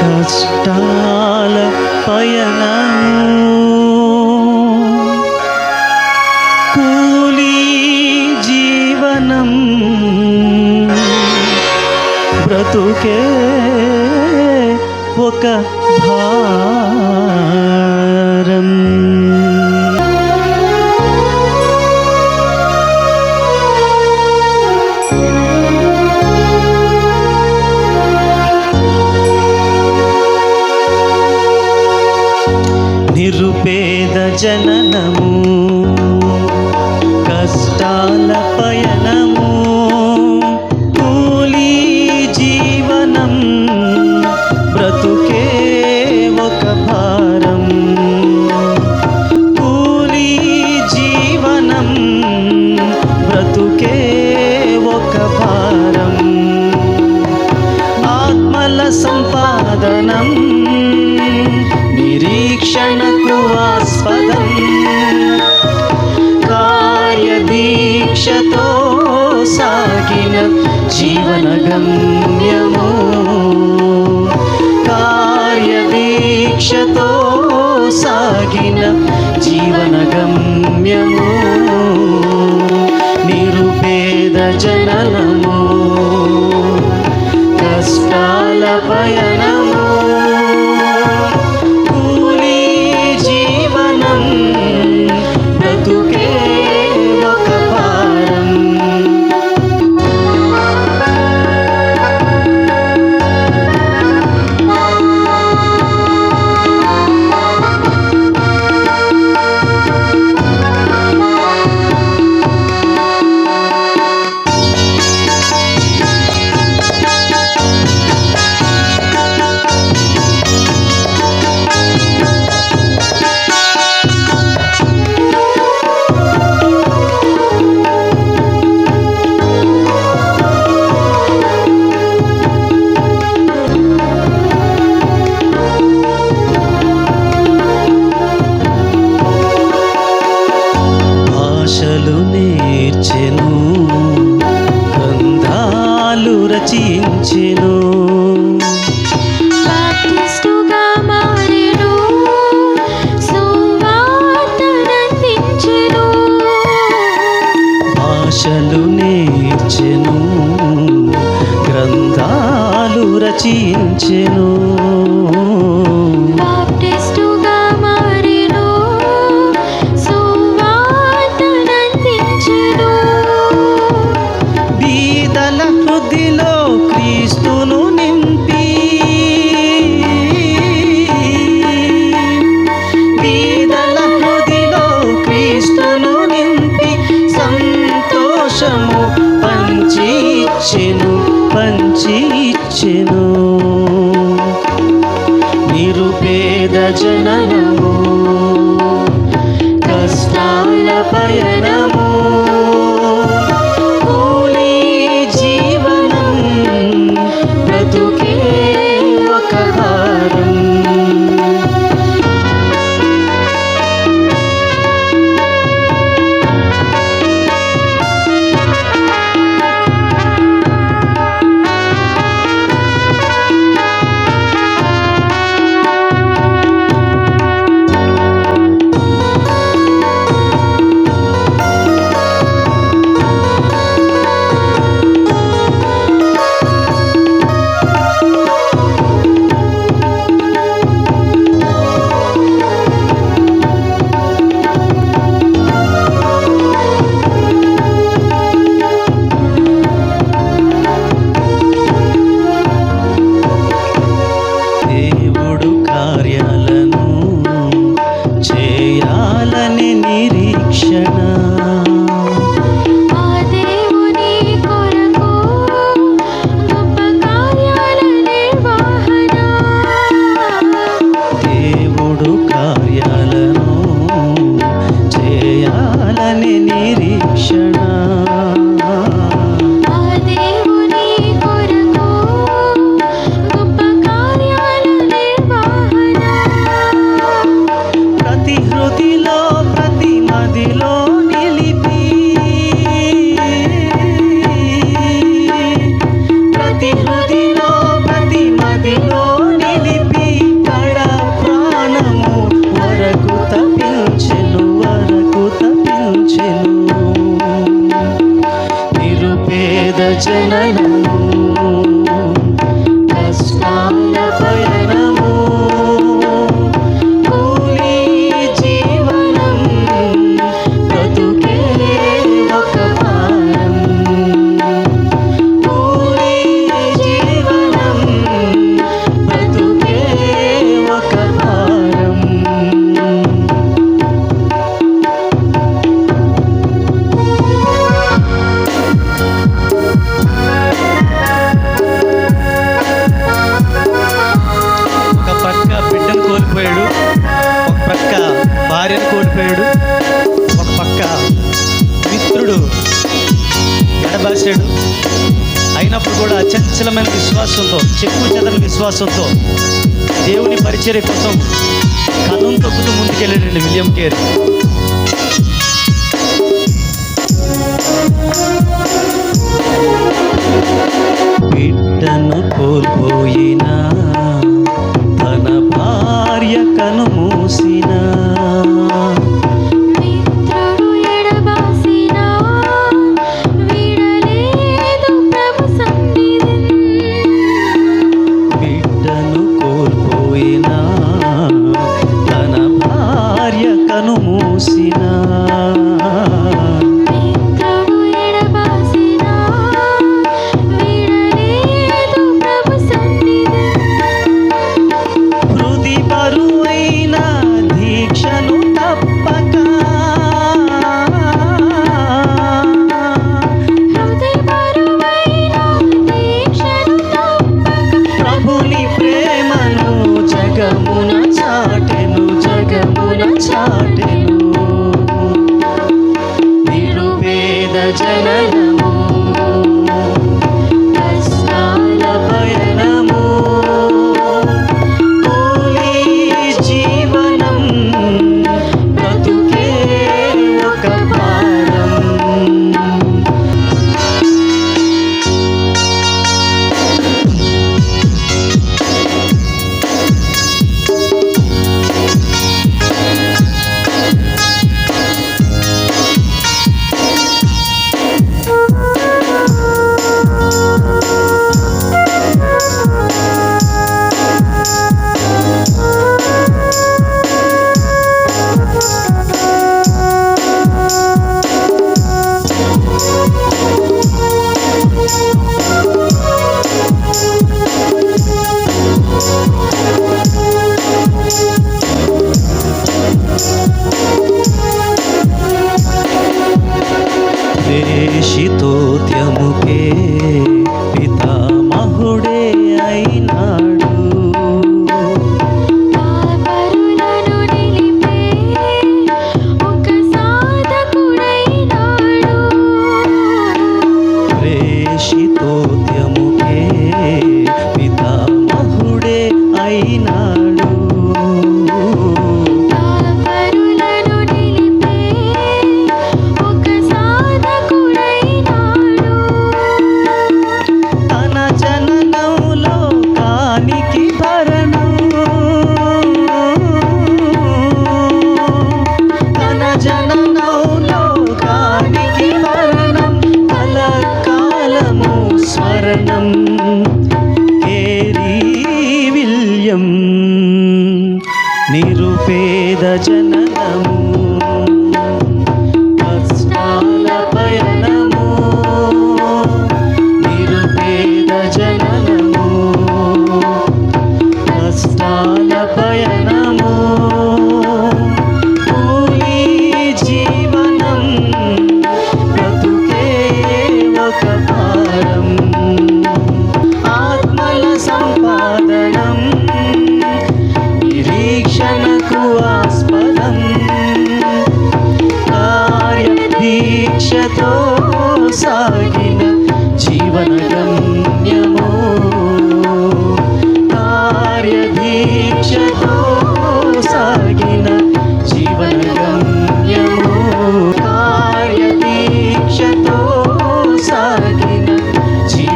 కష్టాల పయనము. కూలీ జీవనం బ్రతుకే ఒక తో సాగిన జీవన గమ్యము కార్యవీక్షతో సాగిన జీవన గమ్యము నిరుపేద జననము కష్టాల పయనము. భాషలు నేర్చెను గ్రంథాలు రచించెను. 心。సాధనను చేయాలని నిరీక్షణ. నిశ్చలమైన విశ్వాసంతో చెక్కు చెదని విశ్వాసంతో దేవుని పరిచర్య కోసం కథం తొక్కుతూ ముందుకెళ్ళాడండి విలియం కేర్.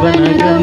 जीवन गम